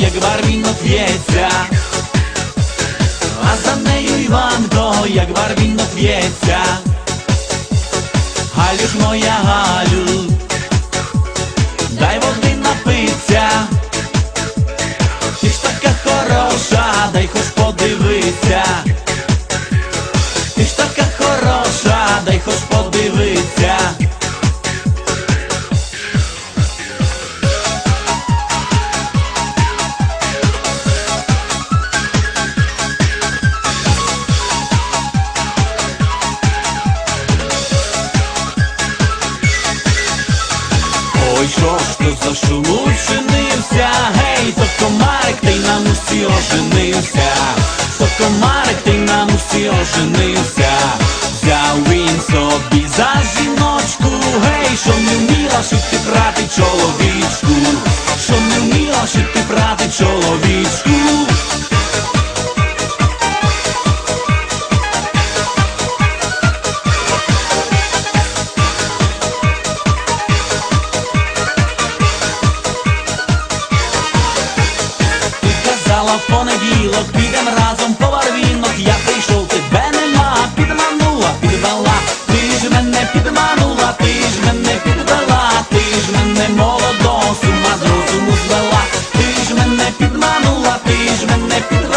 як барвінок в'ється, а за нею Іванко, як барвінок в'ється. Галю ж моя Галю, то шуму чинився, гей, то комарик, ти нам усі оженився, то комарик, ти нам усі оженився, взяв він собі за жіночку, гей, що не вміла шити брати чоловічку, що не вміла шити брати чоловічку. впала в понеділок, підем разом по варвінок, я прийшов, тебе нема, підманула, підвела, ти ж мене підманула, ти ж мене підвела, ти ж мене молодо, сума з розуму звела, ти ж мене підманула, ти ж мене підвела.